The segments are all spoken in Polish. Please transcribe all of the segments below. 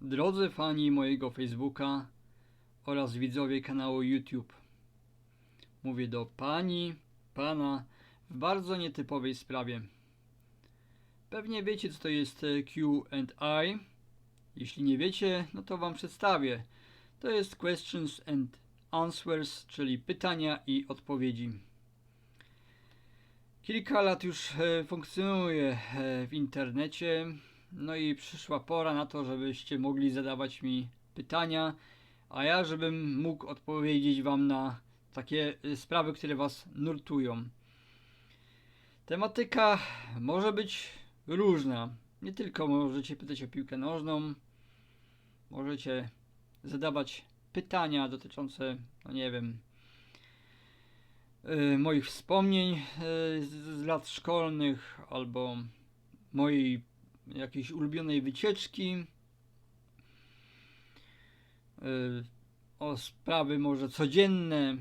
Drodzy fani mojego Facebooka oraz widzowie kanału YouTube. Mówię do pani, pana w bardzo nietypowej sprawie. Pewnie wiecie co to jest e, Q&A. Jeśli nie wiecie, no to wam przedstawię. To jest questions and answers, czyli pytania i odpowiedzi. Kilka lat już e, funkcjonuję e, w internecie, no i przyszła pora na to, żebyście mogli zadawać mi pytania, a ja żebym mógł odpowiedzieć wam na takie e, sprawy, które was nurtują. Tematyka może być różna. Nie tylko możecie pytać o piłkę nożną, możecie zadawać pytania dotyczące, no nie wiem, y, moich wspomnień y, z lat szkolnych albo mojej jakiejś ulubionej wycieczki. y, O sprawy może codzienne.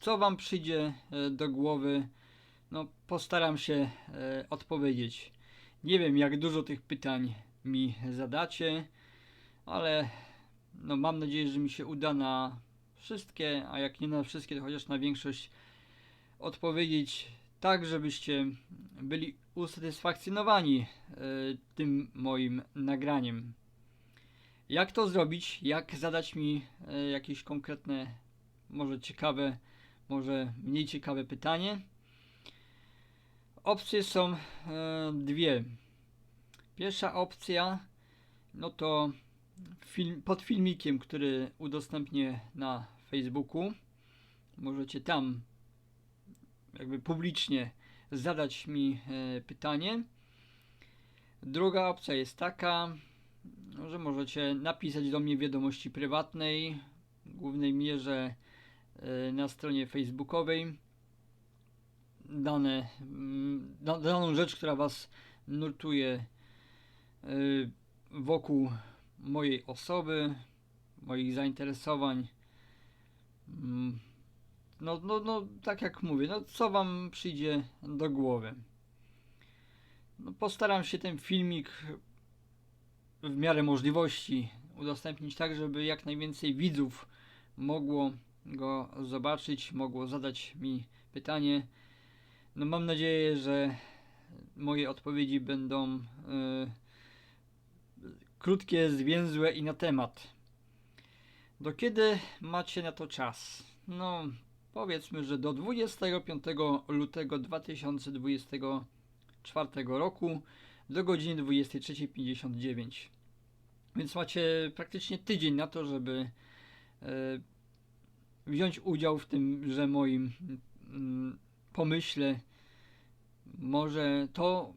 Co wam przyjdzie y, do głowy? No, postaram się y, odpowiedzieć. Nie wiem, jak dużo tych pytań mi zadacie, ale no mam nadzieję, że mi się uda na wszystkie, a jak nie na wszystkie, to chociaż na większość odpowiedzieć tak, żebyście byli usatysfakcjonowani e, tym moim nagraniem. Jak to zrobić? Jak zadać mi e, jakieś konkretne, może ciekawe, może mniej ciekawe pytanie? Opcje są e, dwie. Pierwsza opcja no to film, pod filmikiem, który udostępnię na Facebooku. Możecie tam jakby publicznie zadać mi e, pytanie. Druga opcja jest taka, no, że możecie napisać do mnie wiadomości prywatnej, w głównej mierze e, na stronie facebookowej dane, mm, da, daną rzecz, która Was nurtuje e, wokół mojej osoby, moich zainteresowań. No, no, no, tak jak mówię, no co wam przyjdzie do głowy. No, postaram się ten filmik w miarę możliwości udostępnić tak, żeby jak najwięcej widzów mogło go zobaczyć, mogło zadać mi pytanie. No mam nadzieję, że moje odpowiedzi będą yy, krótkie, zwięzłe i na temat. Do kiedy macie na to czas? No, powiedzmy, że do 25 lutego 2024 roku do godziny 23.59. Więc macie praktycznie tydzień na to, żeby e, wziąć udział w tymże moim mm, pomyśle. Może to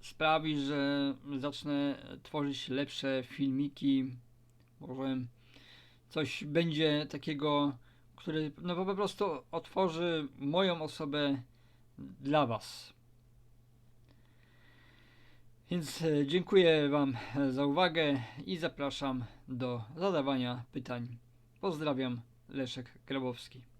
sprawi, że zacznę tworzyć lepsze filmiki. Może coś będzie takiego, które no po prostu otworzy moją osobę dla Was. Więc e, dziękuję Wam za uwagę i zapraszam do zadawania pytań. Pozdrawiam, Leszek Grabowski.